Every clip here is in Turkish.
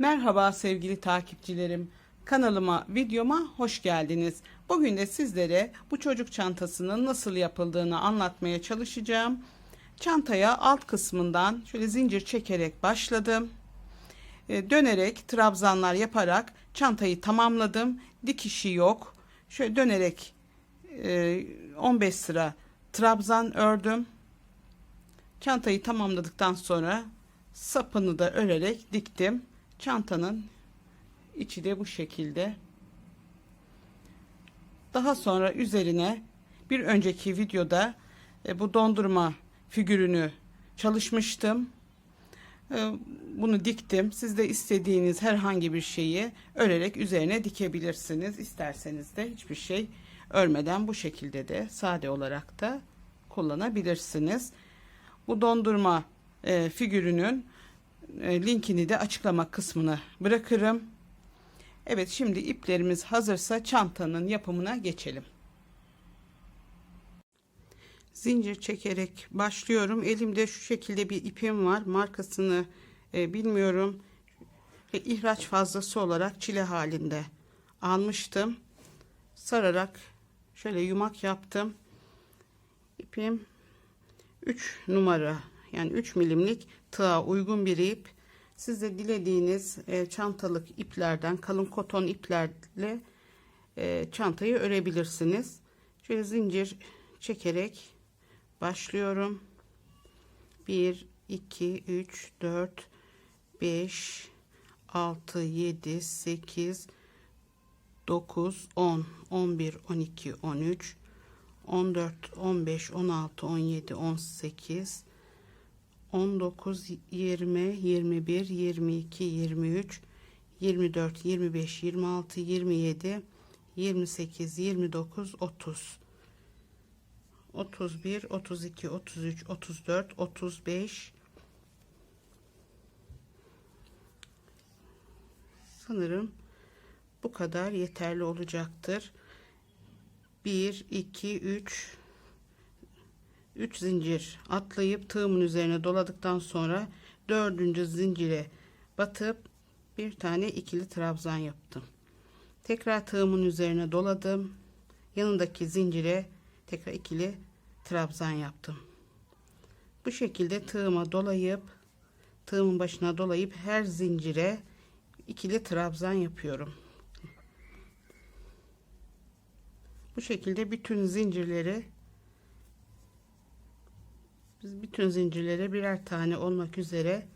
Merhaba sevgili takipçilerim. Kanalıma, videoma hoş geldiniz. Bugün de sizlere bu çocuk çantasının nasıl yapıldığını anlatmaya çalışacağım. Çantaya alt kısmından şöyle zincir çekerek başladım. E, dönerek trabzanlar yaparak çantayı tamamladım. Dikişi yok. Şöyle dönerek e, 15 sıra trabzan ördüm. Çantayı tamamladıktan sonra sapını da örerek diktim. Çantanın içi de bu şekilde. Daha sonra üzerine bir önceki videoda e, bu dondurma figürünü çalışmıştım. E, bunu diktim. Siz de istediğiniz herhangi bir şeyi örerek üzerine dikebilirsiniz. İsterseniz de hiçbir şey örmeden bu şekilde de sade olarak da kullanabilirsiniz. Bu dondurma e, figürünün linkini de açıklama kısmına bırakırım. Evet şimdi iplerimiz hazırsa çantanın yapımına geçelim. Zincir çekerek başlıyorum. Elimde şu şekilde bir ipim var. Markasını e, bilmiyorum. Ve ihraç fazlası olarak çile halinde almıştım. Sararak şöyle yumak yaptım. İpim 3 numara yani 3 milimlik tığa uygun bir ip. Siz dilediğiniz e, çantalık iplerden kalın koton iplerle e, çantayı örebilirsiniz. Şöyle zincir çekerek başlıyorum. 1 2 3 4 5 6 7 8 9 10 11 12 13 14 15 16 17 18 19 20 21 22 23 24 25 26 27 28 29 30 31 32 33 34 35 sanırım bu kadar yeterli olacaktır. 1 2 3 3 zincir atlayıp tığımın üzerine doladıktan sonra dördüncü zincire batıp bir tane ikili trabzan yaptım. Tekrar tığımın üzerine doladım. Yanındaki zincire tekrar ikili trabzan yaptım. Bu şekilde tığıma dolayıp tığımın başına dolayıp her zincire ikili trabzan yapıyorum. Bu şekilde bütün zincirleri biz bütün zincirlere birer tane olmak üzere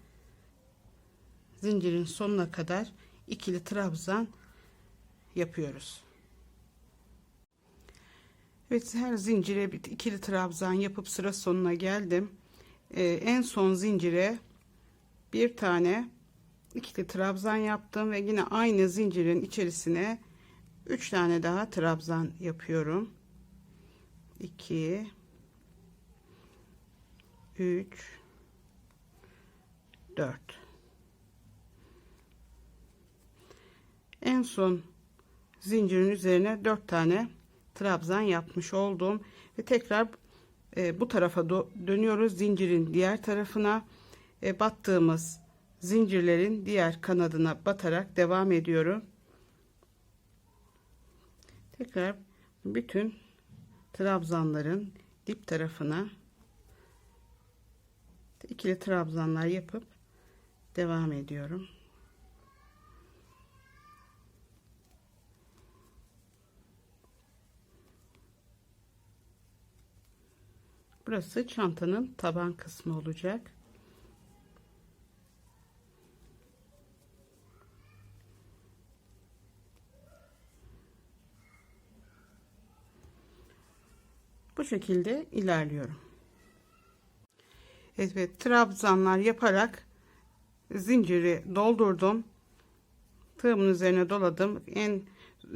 zincirin sonuna kadar ikili trabzan yapıyoruz. Evet her zincire bir ikili trabzan yapıp sıra sonuna geldim. Ee, en son zincire bir tane ikili trabzan yaptım ve yine aynı zincirin içerisine 3 tane daha trabzan yapıyorum. 2 3 4 en son zincirin üzerine 4 tane trabzan yapmış oldum ve tekrar e, bu tarafa dönüyoruz zincirin diğer tarafına. E, battığımız zincirlerin diğer kanadına batarak devam ediyorum. Tekrar bütün trabzanların dip tarafına ikili trabzanlar yapıp devam ediyorum. Burası çantanın taban kısmı olacak. Bu şekilde ilerliyorum. Evet trabzanlar yaparak zinciri doldurdum. Tığımın üzerine doladım. En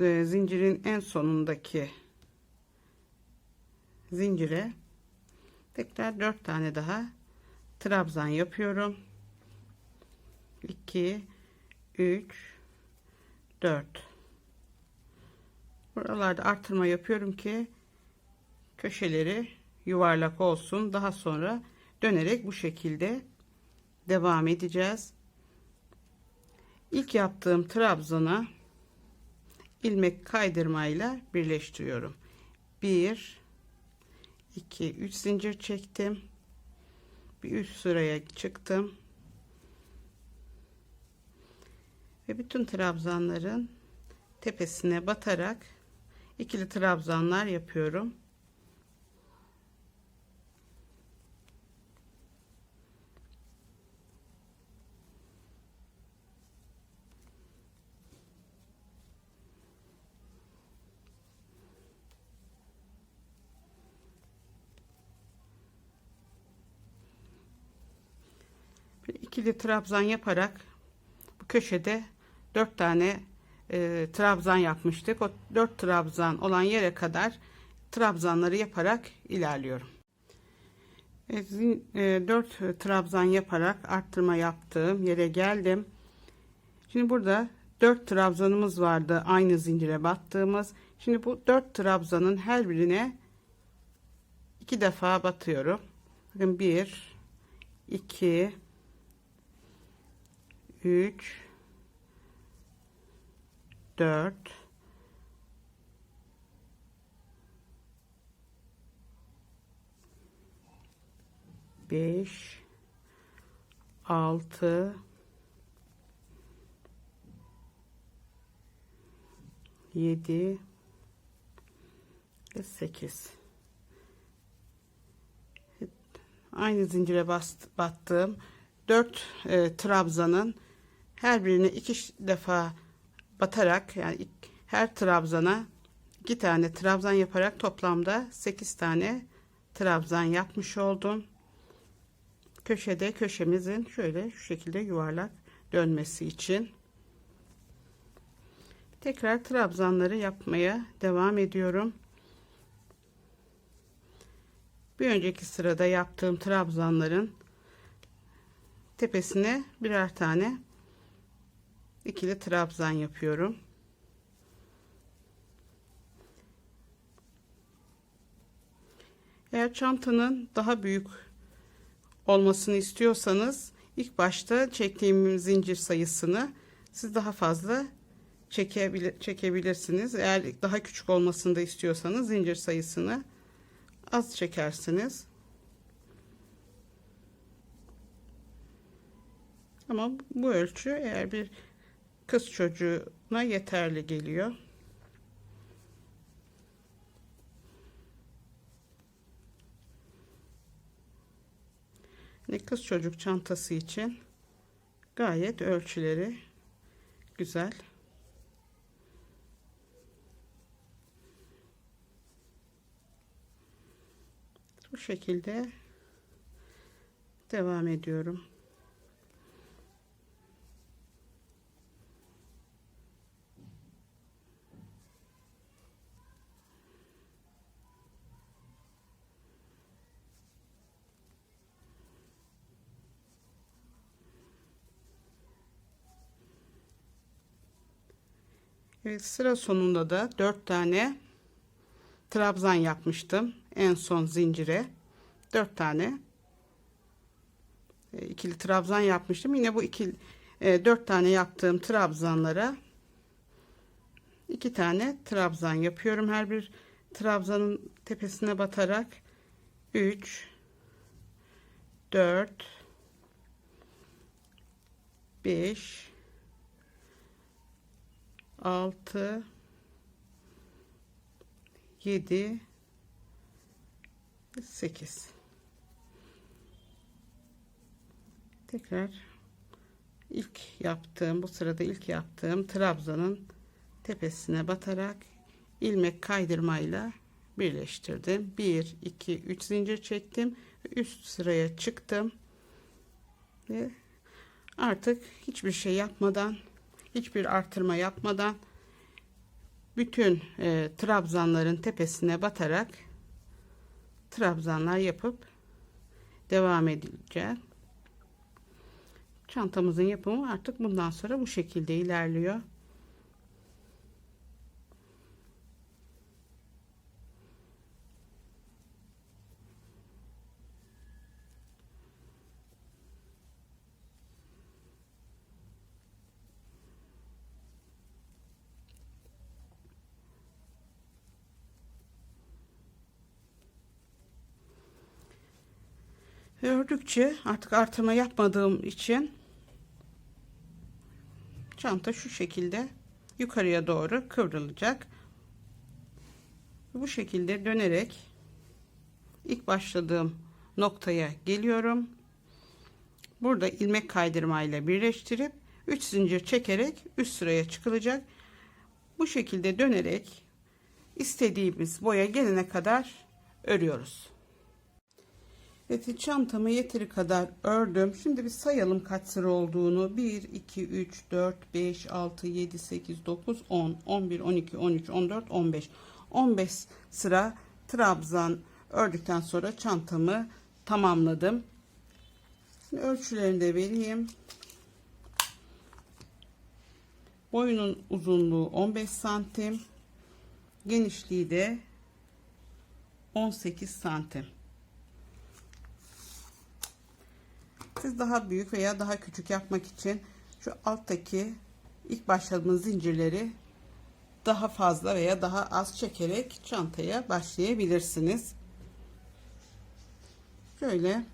e, zincirin en sonundaki zincire tekrar 4 tane daha trabzan yapıyorum. 2 3 4 Buralarda artırma yapıyorum ki köşeleri yuvarlak olsun. Daha sonra dönerek bu şekilde devam edeceğiz. ilk yaptığım trabzana ilmek kaydırmayla birleştiriyorum. 1 2 3 zincir çektim. Bir üst sıraya çıktım. Ve bütün trabzanların tepesine batarak ikili trabzanlar yapıyorum. İkili trabzan yaparak bu köşede dört tane e, trabzan yapmıştık. O dört trabzan olan yere kadar trabzanları yaparak ilerliyorum. E, e, trabzan yaparak arttırma yaptığım yere geldim. Şimdi burada dört trabzanımız vardı aynı zincire battığımız. Şimdi bu dört trabzanın her birine iki defa batıyorum. Bakın bir, iki, üç, dört, beş, altı, yedi. Ve sekiz. Aynı zincire bast, battığım dört e, trabzanın her birine iki defa batarak yani her trabzana iki tane trabzan yaparak toplamda sekiz tane trabzan yapmış oldum. Köşede köşemizin şöyle şu şekilde yuvarlak dönmesi için tekrar trabzanları yapmaya devam ediyorum. Bir önceki sırada yaptığım trabzanların tepesine birer tane ikili trabzan yapıyorum. Eğer çantanın daha büyük olmasını istiyorsanız ilk başta çektiğim zincir sayısını siz daha fazla çekebilir, çekebilirsiniz. Eğer daha küçük olmasını da istiyorsanız zincir sayısını az çekersiniz. Ama bu ölçü eğer bir kız çocuğuna yeterli geliyor. Ne kız çocuk çantası için gayet ölçüleri güzel. Bu şekilde devam ediyorum. Evet, sıra sonunda da 4 tane trabzan yapmıştım. En son zincire 4 tane e, ikili trabzan yapmıştım. Yine bu ikili e, 4 tane yaptığım trabzanlara 2 tane trabzan yapıyorum. Her bir trabzanın tepesine batarak 3 4 5 6 7 8 tekrar ilk yaptığım bu sırada ilk yaptığım trabzanın tepesine batarak ilmek kaydırmayla birleştirdim. 1 2 3 zincir çektim. Üst sıraya çıktım. Ve artık hiçbir şey yapmadan hiçbir artırma yapmadan bütün e, trabzanların tepesine batarak trabzanlar yapıp devam edeceğim. Çantamızın yapımı artık bundan sonra bu şekilde ilerliyor. Ördükçe artık artırma yapmadığım için çanta şu şekilde yukarıya doğru kıvrılacak. Bu şekilde dönerek ilk başladığım noktaya geliyorum. Burada ilmek kaydırmayla birleştirip 3 zincir çekerek üst sıraya çıkılacak. Bu şekilde dönerek istediğimiz boya gelene kadar örüyoruz. Evet çantamı yeteri kadar ördüm. Şimdi bir sayalım kaç sıra olduğunu. 1, 2, 3, 4, 5, 6, 7, 8, 9, 10, 11, 12, 13, 14, 15. 15 sıra trabzan ördükten sonra çantamı tamamladım. Şimdi ölçülerini de vereyim. Boyunun uzunluğu 15 santim. Genişliği de 18 santim. Siz daha büyük veya daha küçük yapmak için şu alttaki ilk başladığımız zincirleri daha fazla veya daha az çekerek çantaya başlayabilirsiniz. Şöyle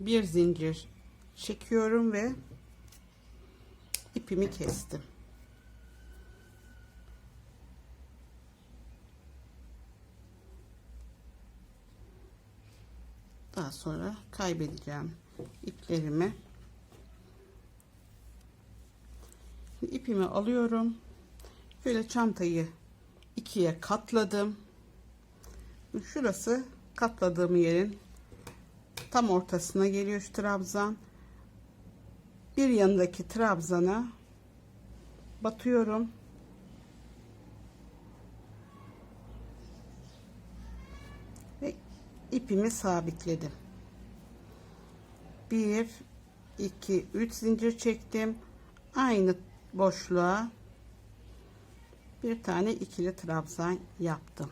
bir zincir çekiyorum ve ipimi kestim. Daha sonra kaybedeceğim iplerimi. ipimi alıyorum. Şöyle çantayı ikiye katladım. Şurası katladığım yerin tam ortasına geliyor şu trabzan. Bir yanındaki trabzana batıyorum. Ve ipimi sabitledim. 1 2 3 zincir çektim. Aynı boşluğa bir tane ikili trabzan yaptım.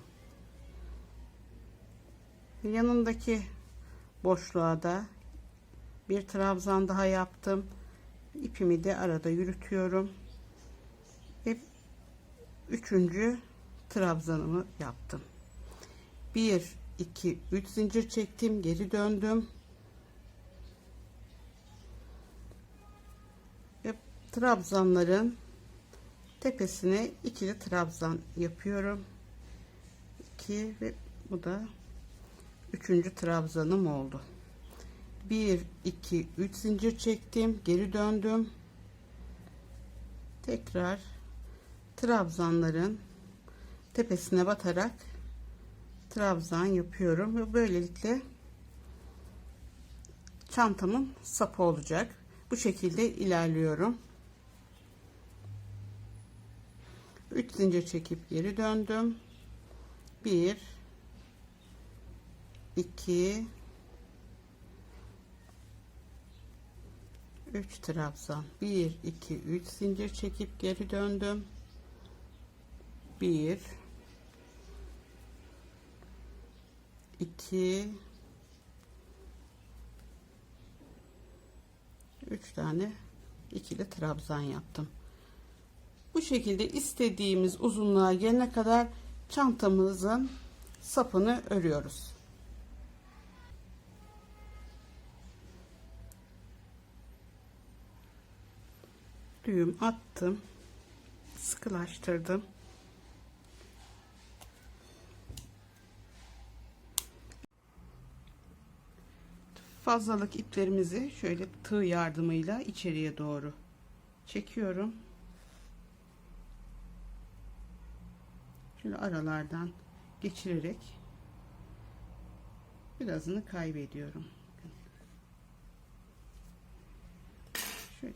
Yanındaki boşluğa da bir trabzan daha yaptım. İpimi de arada yürütüyorum. Ve üçüncü trabzanımı yaptım. 1 2 3 zincir çektim, geri döndüm. Ve trabzanların tepesine ikili trabzan yapıyorum. 2 ve bu da üçüncü trabzanım oldu. 1 2 3 zincir çektim, geri döndüm. Tekrar trabzanların tepesine batarak trabzan yapıyorum ve böylelikle çantamın sapı olacak. Bu şekilde ilerliyorum. 3 zincir çekip geri döndüm. 1 2 3 trabzan 1 2 3 zincir çekip geri döndüm 1 2 3 tane. İkili trabzan yaptım. Bu şekilde istediğimiz uzunluğa gelene kadar çantamızın sapını örüyoruz. Düğüm attım. Sıkılaştırdım fazlalık iplerimizi şöyle tığ yardımıyla içeriye doğru çekiyorum. Şöyle aralardan geçirerek birazını kaybediyorum. Şöyle.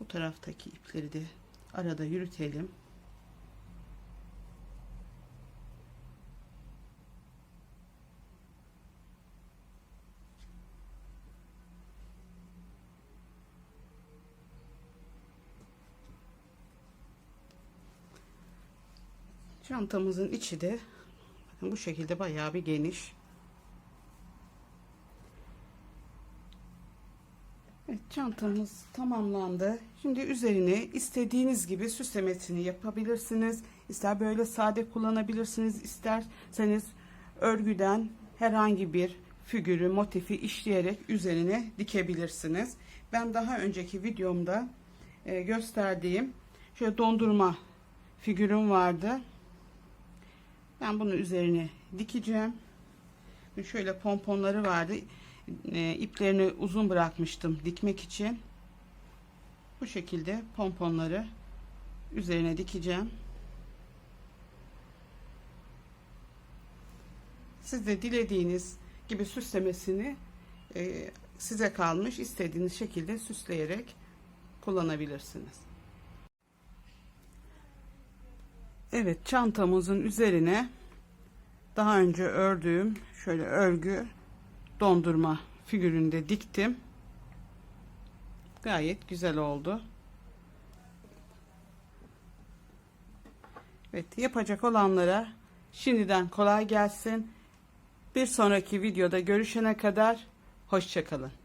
Bu taraftaki ipleri de arada yürütelim. Çantamızın içi de bu şekilde bayağı bir geniş. Evet çantamız tamamlandı. Şimdi üzerine istediğiniz gibi süslemesini yapabilirsiniz. İster böyle sade kullanabilirsiniz, isterseniz örgüden herhangi bir figürü, motifi işleyerek üzerine dikebilirsiniz. Ben daha önceki videomda e, gösterdiğim şöyle dondurma figürüm vardı. Ben bunu üzerine dikeceğim. Şöyle pomponları vardı. E, iplerini uzun bırakmıştım dikmek için. Bu şekilde pomponları üzerine dikeceğim. Siz de dilediğiniz gibi süslemesini e, size kalmış istediğiniz şekilde süsleyerek kullanabilirsiniz. Evet çantamızın üzerine daha önce ördüğüm şöyle örgü dondurma figüründe diktim. Gayet güzel oldu. Evet yapacak olanlara şimdiden kolay gelsin. Bir sonraki videoda görüşene kadar hoşçakalın.